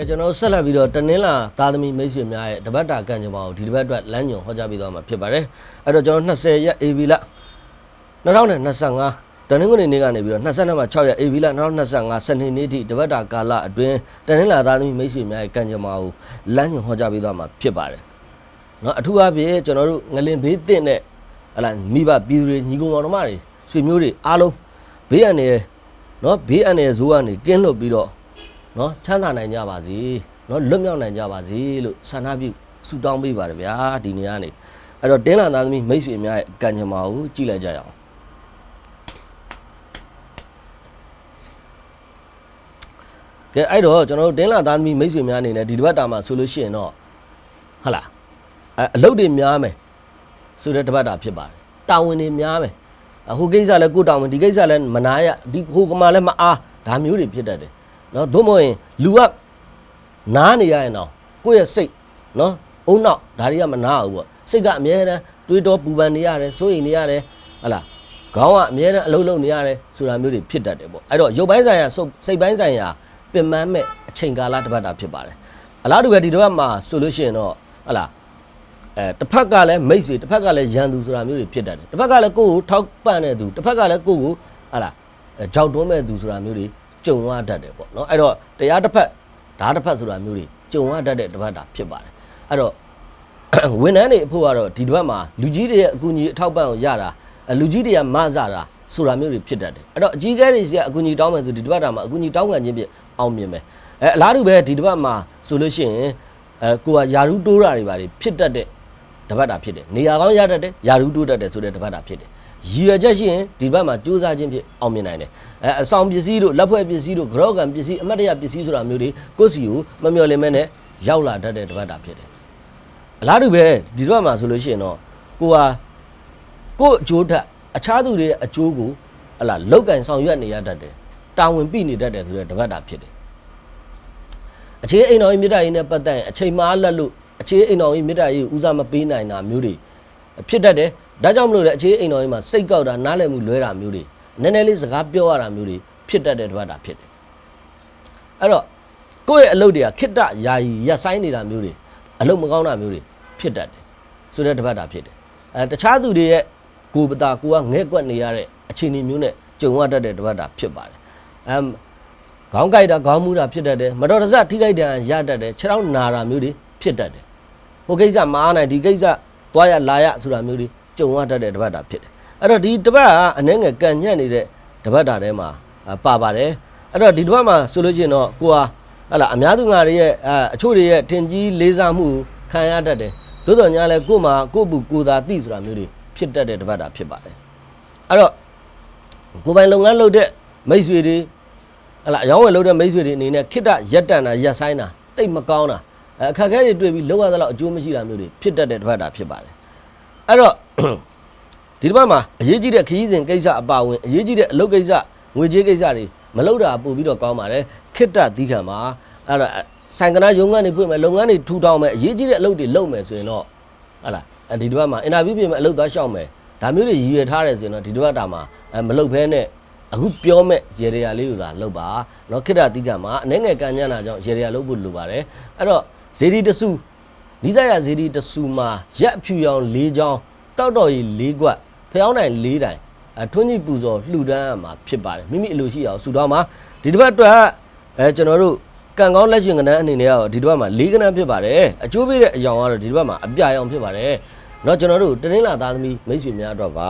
အဲကျွန်တော်ဆက်လက်ပြီးတော့တနင်္လာသားသမီးမိတ်ဆွေများရဲ့တပတ်တာကံကြမ္မာကိုဒီတစ်ပတ်အတွက်လမ်းညွန်ဟောကြားပေးသွားမှာဖြစ်ပါတယ်အဲ့တော့ကျွန်တော်20ရက် AB လ2025တနင်္ဂနွေနေ့ကနေပြီးတော့22မှာ6ရက် AV လ2025စနေနေ့ထိတပတ်တာကာလအတွင်းတနင်္လာသားသမီးမိတ်ဆွေများရဲ့ကံကြမ္မာကိုလမ်းညွှန်ဟောကြားပေးသွားမှာဖြစ်ပါတယ်။နော်အထူးအားဖြင့်ကျွန်တော်တို့ငလင်ဘေးတင့်နဲ့ဟလာမိဘပြည်သူတွေညီကောင်တော်မတွေဆွေမျိုးတွေအားလုံးဘေးအန္တရာယ်နော်ဘေးအန္တရာယ်ဇိုးကနေကင်းလွတ်ပြီးတော့ နော်ချမ်းသာနိုင်ကြပါစေနော်လွတ်မြောက်နိုင်ကြပါစေလို့ဆန္ဒပြုဆုတောင်းပေးပါတယ်ဗျာဒီနေ့ကနေအဲ့တော့တင်းလာသားသမီးမိတ်ဆွေများရဲ့ကံကြမ္မာကိုကြည့်လိုက်ကြရအောင်ကဲအဲ့တော့ကျွန်တော်တို့တင်းလာသားသမီးမိတ်ဆွေများအနေနဲ့ဒီတစ်ပတ်တာမှာဆိုလို့ရှိရင်တော့ဟုတ်လားအဲအလုပ်တွေများမယ်ဆိုတဲ့တစ်ပတ်တာဖြစ်ပါတယ်တာဝန်တွေများမယ်အဟိုကိစ္စလည်းကိုယ်တာဝန်ဒီကိစ္စလည်းမနာရဒီဟိုကမှလည်းမအားဒါမျိုးတွေဖြစ်တတ်တယ် နော်သို့မဟုတ်ရင်လူကနားနေရရင်တော့ကိုယ့်ရဲ့စိတ်နော်အုံနောက်ဒါတွေကမနာဘူးပေါ့စိတ်ကအမြဲတမ်းတွေးတောပူပန်နေရတယ်စိုးရိမ်နေရတယ်ဟလာခေါင်းကအမြဲတမ်းအလုံးလုံးနေရတယ်ဆိုတာမျိုးတွေဖြစ်တတ်တယ်ပေါ့အဲ့တော့ရုပ်ပိုင်းဆိုင်ရာစုပ်စိတ်ပိုင်းဆိုင်ရာပင်ပန်းမဲ့အချိန်ကာလတစ်ပတ်တာဖြစ်ပါတယ်အလားတူပဲဒီတစ်ပတ်မှာဆိုလို့ရှိရင်တော့ဟလာအဲတစ်ဖက်ကလည်းမိတ်ဆွေတစ်ဖက်ကလည်းရန်သူဆိုတာမျိုးတွေဖြစ်တတ်တယ်တစ်ဖက်ကလည်းကိုယ့်ကိုထောက်ပံ့တဲ့သူတစ်ဖက်ကလည်းကိုယ့်ကိုဟလာအဲကြောက်တွန်းမဲ့သူဆိုတာမျိုးတွေ ကြုံရတတ်တယ်ပေါ့နော်အဲ့တော့တရားတစ်ဖက်ဓာတ်တစ်ဖက်ဆိုတာမျိုးတွေကြုံရတတ်တဲ့တစ်ဖက်တာဖြစ်ပါတယ်အဲ့တော့ဝန်ထမ်းတွေအဖို့ကတော့ဒီတစ်ပတ်မှာလူကြီးတွေရဲ့အကူအညီအထောက်ပံ့ကိုရတာအဲလူကြီးတွေကမဆတာဆိုတာမျိုးတွေဖြစ်တတ်တယ်အဲ့တော့အကြီးကဲတွေစီကအကူအညီတောင်းမယ်ဆိုဒီတစ်ပတ်တာမှာအကူအညီတောင်းခံခြင်းဖြင့်အောင်မြင်မယ်အဲအလားတူပဲဒီတစ်ပတ်မှာဆိုလို့ရှိရင်အဲကိုကယာရုတိုးတာတွေပါတွေဖြစ်တတ်တဲ့တစ်ပတ်တာဖြစ်တယ်နေရာကောင်းရတတ်တယ်ယာရုတိုးတတ်တယ်ဆိုတဲ့တစ်ပတ်တာဖြစ်တယ် ရည်ရွယ်ချက်ရှိရင်ဒီဘက်မှာစူးစမ်းခြင်းဖြင့်အောင်မြင်နိုင်တယ်အဲအဆောင်ပစ္စည်းတို့လက်ဖွဲ့ပစ္စည်းတို့ကြောကံပစ္စည်းအမတ်တရပစ္စည်းဆိုတာမျိုးတွေကိုယ့်စီကိုမမျှော်လင့်မဲနဲ့ရောက်လာတတ်တဲ့တစ်ပတ်တာဖြစ်တယ်အလားတူပဲဒီတော့မှဆိုလို့ရှိရင်တော့ကိုဟာကို့အကျိုးထက်အခြားသူတွေရဲ့အကျိုးကိုဟလာလောက်ကင်ဆောင်ရွက်နေရတတ်တယ်တာဝန်ပြနေတတ်တယ်ဆိုတဲ့တပတ်တာဖြစ်တယ်အခြေအိမ်တော်ကြီးမြစ်တာကြီးနဲ့ပတ်သက်ရင်အချိန်မားလက်လို့အခြေအိမ်တော်ကြီးမြစ်တာကြီးကိုဦးစားမပေးနိုင်တာမျိုးတွေဖြစ်တတ်တယ် ဒါကြောင့်မလို့လေအခြေအိမ်တော်ကြီးမှာစိတ်ကောက်တာနားလည်မှုလွဲတာမျိုးတွေနည်းနည်းလေးစကားပြောရတာမျိုးတွေဖြစ်တတ်တဲ့တပတ်တာဖြစ်တယ်အဲ့တော့ကိုယ့်ရဲ့အလုပ်တွေကခိတ္တယာယီရက်ဆိုင်နေတာမျိုးတွေအလုပ်မကောင်းတာမျိုးတွေဖြစ်တတ်တယ်ဆိုတဲ့တပတ်တာဖြစ်တယ်အဲတခြားသူတွေရဲ့ကိုယ်ပတာကိုကငဲ့ကွက်နေရတဲ့အခြေအနေမျိုးနဲ့ကြုံရတတ်တဲ့တပတ်တာဖြစ်ပါတယ်အမ်ခေါင်းကိုက်တာခေါင်းမူတာဖြစ်တတ်တယ်မတော်တဆထိခိုက်တာရတတ်တယ်ခြေထောက်နာတာမျိုးတွေဖြစ်တတ်တယ်ဟိုကိစ္စမအားနိုင်ဒီကိစ္စသွားရလာရဆိုတာမျိုးတွေ ကြုံရတတ်တဲ့တပတ်တာဖြစ်တယ်အဲ့တော့ဒီတပတ်ကအနှဲငယ်ကန်ညံ့နေတဲ့တပတ်တာထဲမှာအာပါပါတယ်အဲ့တော့ဒီတပတ်မှာဆိုလို့ရှိရင်တော့ကိုကဟလာအများသူငါတွေရဲ့အအချို့တွေရဲ့ထင်ကြီးလေးစားမှုခံရတတ်တယ်သို့တော်ညာလဲကို့မှာကို့ဘူးကိုယ်သာသိဆိုတာမျိုးတွေဖြစ်တတ်တဲ့တပတ်တာဖြစ်ပါတယ်အဲ့တော့ကိုယ်ပိုင်လုပ်ငန်းလုပ်တဲ့မိတ်ဆွေတွေဟလာအယောင်းဝယ်လုပ်တဲ့မိတ်ဆွေတွေအနေနဲ့ခိတ္တရက်တန်တာရက်ဆိုင်တာတိတ်မကောင်းတာအဲအခက်အခဲတွေတွေ့ပြီးလောက်ရသလောက်အကျိုးမရှိတာမျိုးတွေဖြစ်တတ်တဲ့တပတ်တာဖြစ်ပါတယ် အဲ့တော့ ဒီတစ်ပတ်မှာအရေးကြီးတဲ့ခရီးစဉ်ကိစ္စအပါအဝင်အရေးကြီးတဲ့အလုပ်ကိစ္စငွေကြေးကိစ္စတွေမလုပ်တာပို့ပြီးတော့ကောင်းပါတယ်ခိတ္တသီးခံမှာအဲ့တော့ဆိုင်ကနာရုံးကနေဖွင့်မယ်လုပ်ငန်းတွေထူထောင်မယ်အရေးကြီးတဲ့အလုပ်တွေလုပ်မယ်ဆိုရင်တော့ဟလာအဲ့ဒီတစ်ပတ်မှာအင်တာဗျူးပြင်မယ်အလုပ်သားရှောက်မယ်ဒါမျိုးတွေရည်ရွယ်ထားတယ်ဆိုရင်တော့ဒီတစ်ပတ်တာမှာအဲမလုပ်ဘဲနဲ့အခုပြောမဲ့ရေရရာလေးကိုသာလုပ်ပါเนาะခိတ္တသီးခံမှာအနေငယ်ကန်ညံ့တာကြောင့်ရေရရာလုပ်ဖို့လိုပါတယ်အဲ့တော့ဇေဒီတဆူ နီးစပ်ရဇေဒီတဆူမှာရက်အဖြူရောင်၄ချောင်းတောက်တော်ရီ၄ကွက်ဖျောင်းတိုင်၄တိုင်အထွန်းကြီးပူဇော်လှူဒန်းရမှာဖြစ်ပါတယ်မိမိအလိုရှိအောင်ဆူတောင်းပါဒီတစ်ပတ်အတွက်အဲကျွန်တော်တို့ကံကောင်းလက်ရှင်ကဏ္ဍအနေနဲ့ကတော့ဒီတစ်ပတ်မှာ၄ကဏ္ဍဖြစ်ပါတယ်အကျိုးပေးတဲ့အယောင်ကတော့ဒီတစ်ပတ်မှာအပြာရောင်ဖြစ်ပါတယ်เนาะကျွန်တော်တို့တနင်္လာသားသမီးမိတ်ဆွေများအတွက်ပါ